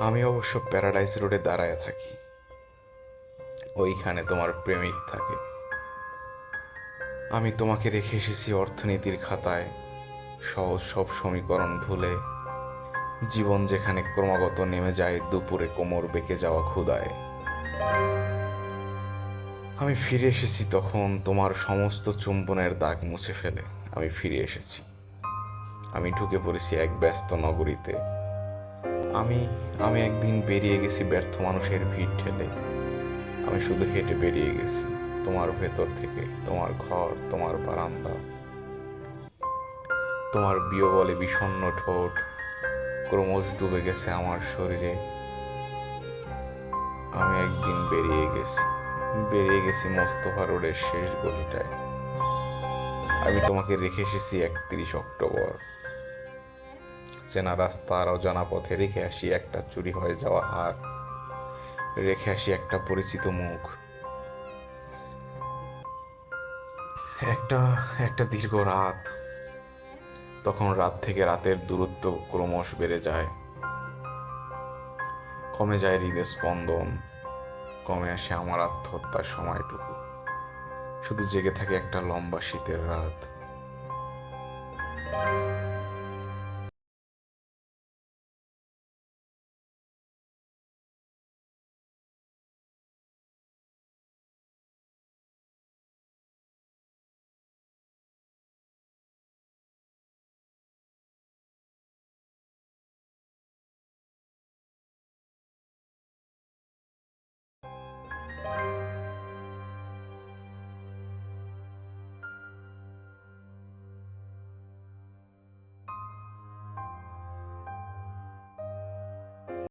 আমি অবশ্য প্যারাডাইস রোডে দাঁড়ায় থাকি। ওইখানে তোমার প্রেমিক থাকে। আমি তোমাকে রেখে এসেছি অর্থনীতির খাতায়। সহজ সব সমীকরণ ভুলে। জীবন যেখানে ক্রমাগত নেমে যায়, দুপুরে কোমর বেঁকে যাওয়া ক্ষুদায়। আমি ফিরে এসেছি তখন তোমার সমস্ত চুম্বনের দাগ মুছে ফেলে। আমি ফিরে এসেছি। আমি ঢুকে পড়েছি এক ব্যস্ত নগরীতে। আমি আমি একদিন বেরিয়ে গেছি ব্যর্থ মানুষের ভিড় ঠেলে। আমি শুধু হেঁটে বেরিয়ে গেছি, তোমার ভেতর থেকে, তোমার ঘর, তোমার বারান্দা। তোমার বিয় বলে বিষণ্ণ ঠোঁট ক্রমশ ডুবে গেছে আমার শরীরে। আমি একদিন বেরিয়ে গেছি বেরিয়ে গেছি মোস্তফা রোডের শেষ গলিটায়। আমি তোমাকে রেখে এসেছি একত্রিশ অক্টোবর। চেনা রাস্তা আর অজানা পথে রেখে আসি একটা চুরি হয়ে যাওয়া হার। রেখে আসি একটা পরিচিত মুখ। একটা একটা দীর্ঘ রাত। তখন রাত থেকে রাতের দূরত্ব ক্রমশ বেড়ে যায়। কমে যায় হৃদয় স্পন্দন। কমে আসে আমার আত্মহত্যার সময়টুকু। শুধু জেগে থাকে একটা লম্বা শীতের রাত।